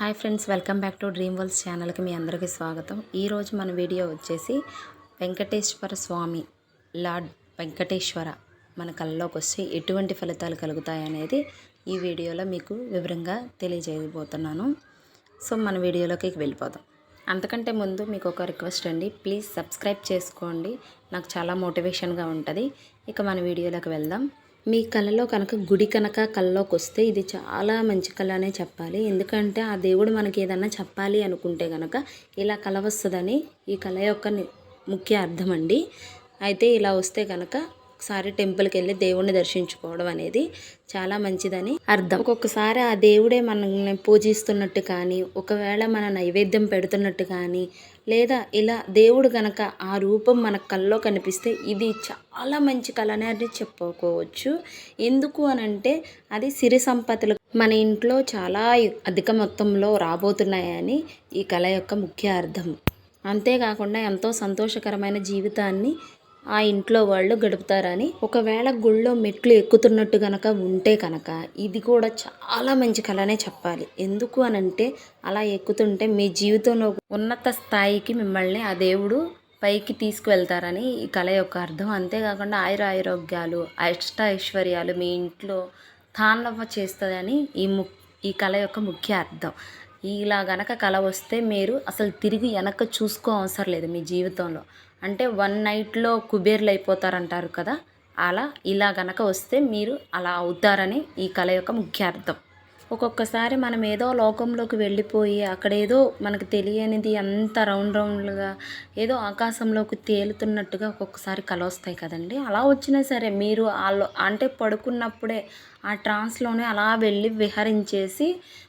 Hi friends welcome back to dream worlds ఛానల్కి మీ అందరికీ స్వాగతం. ఈరోజు మన వీడియో వచ్చేసి వెంకటేశ్వర స్వామి లార్డ్ వెంకటేశ్వర మన కళ్ళలోకి వస్తే ఎటువంటి ఫలితాలు కలుగుతాయి అనేది ఈ వీడియోలో మీకు వివరంగా తెలియజేయబోతున్నాను. సో మన వీడియోలోకి వెళ్ళిపోదాం. అంతకంటే ముందు మీకు ఒక రిక్వెస్ట్ అండి. ప్లీజ్ సబ్స్క్రైబ్ చేసుకోండి. నాకు చాలా మోటివేషన్గా ఉంటుంది. ఇక మన వీడియోలోకి వెళ్దాం. మీ కళలో కనుక గుడి కనుక కళ్ళలోకి వస్తే ఇది చాలా మంచి కళ అనే చెప్పాలి. ఎందుకంటే ఆ దేవుడు మనకి ఏదన్నా చెప్పాలి అనుకుంటే కనుక ఇలా కళ వస్తుందని ఈ కళ యొక్క ని- ముఖ్య అర్థం అండి. అయితే ఇలా వస్తే కనుక ఒకసారి టెంపుల్కి వెళ్ళి దేవుణ్ణి దర్శించుకోవడం అనేది చాలా మంచిదని అర్థం. ఒక్కొక్కసారి ఆ దేవుడే మనల్ని పూజిస్తున్నట్టు కానీ ఒకవేళ మన నైవేద్యం పెడుతున్నట్టు కానీ లేదా ఇలా దేవుడు గనక ఆ రూపం మన కల్లో కనిపిస్తే ఇది చాలా మంచి కళ అని చెప్పుకోవచ్చు. ఎందుకు అని అంటే అది సిరి సంపదలు మన ఇంట్లో చాలా అధిక మొత్తంలో రాబోతున్నాయని ఈ కళ యొక్క ముఖ్య అర్థం. అంతేకాకుండా ఎంతో సంతోషకరమైన జీవితాన్ని ఆ ఇంట్లో వాళ్ళు గడుపుతారని. ఒకవేళ గుళ్ళో మెట్లు ఎక్కుతున్నట్టు కనుక ఉంటే కనుక ఇది కూడా చాలా మంచి కళనే చెప్పాలి. ఎందుకు అని అంటే అలా ఎక్కుతుంటే మీ జీవితంలో ఉన్నత స్థాయికి మిమ్మల్ని ఆ దేవుడు పైకి తీసుకువెళ్తారని ఈ కళ యొక్క అర్థం. అంతేకాకుండా ఆయుర ఆరోగ్యాలు అష్ట ఐశ్వర్యాలు మీ ఇంట్లో తాండవ చేస్తుందని ఈ ము ఈ కళ యొక్క ముఖ్య అర్థం. ఇలా గనక కళ వస్తే మీరు అసలు తిరిగి వెనక చూసుకో అవసరం లేదు మీ జీవితంలో. అంటే వన్ నైట్లో కుబేర్లు అయిపోతారంటారు కదా అలా ఇలా గనక వస్తే మీరు అలా అవుతారని ఈ కళ యొక్క ముఖ్య అర్థం. ఒక్కొక్కసారి మనం ఏదో లోకంలోకి వెళ్ళిపోయి అక్కడ ఏదో మనకు తెలియనిది అంత రౌండ్ రౌండ్గా ఏదో ఆకాశంలోకి తేలుతున్నట్టుగా ఒక్కొక్కసారి కల వస్తాయి కదండి. అలా వచ్చినా సరే మీరు వాళ్ళు అంటే పడుకున్నప్పుడే ఆ ట్రాన్స్లోనే అలా వెళ్ళి విహరించేసి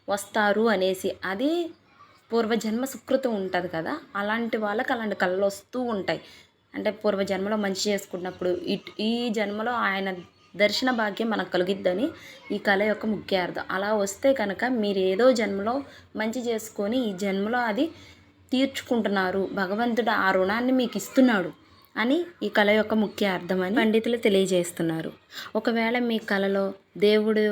వస్తారు అనేసి. అది పూర్వజన్మ సుకృతం ఉంటుంది కదా. అలాంటి వాళ్ళకి అలాంటి కళ్ళు వస్తూ ఉంటాయి. అంటే పూర్వజన్మలో మంచి చేసుకున్నప్పుడు ఇట్ ఈ జన్మలో ఆయన దర్శన భాగ్యం మనకు కలుగుద్దని ఈ కళ యొక్క ముఖ్య అర్థం. అలా వస్తే కనుక మీరు ఏదో జన్మలో మంచి చేసుకొని ఈ జన్మలో అది తీర్చుకుంటున్నారు. భగవంతుడు ఆ రుణాన్ని మీకు ఇస్తున్నాడు అని ఈ కళ యొక్క ముఖ్య అర్థమని పండితులు తెలియజేస్తున్నారు. ఒకవేళ మీ కళలో దేవుడు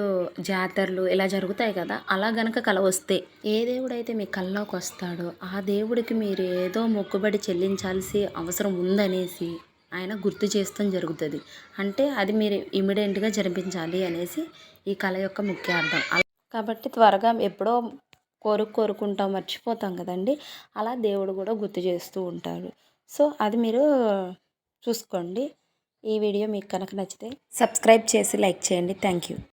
జాతరలు ఇలా జరుగుతాయి కదా అలా గనక కళ వస్తే ఏ దేవుడైతే మీ కళ్ళలోకి వస్తాడో ఆ దేవుడికి మీరు ఏదో మొక్కుబడి చెల్లించాల్సి అవసరం ఉందనేసి ఆయన గుర్తు చేస్తాం జరుగుతుంది. అంటే అది మీరు ఇమీడియట్గా జరిపించాలి అనేసి ఈ కళ యొక్క ముఖ్య అర్థం. కాబట్టి త్వరగా ఎప్పుడో కోరుకు కోరుకుంటాం మర్చిపోతాం కదండి. అలా దేవుడు కూడా గుర్తు చేస్తూ ఉంటాడు. సో అది మీరు చూసుకోండి. ఈ వీడియో మీకు కనుక నచ్చితే సబ్స్క్రైబ్ చేసి లైక్ చేయండి. Thank you.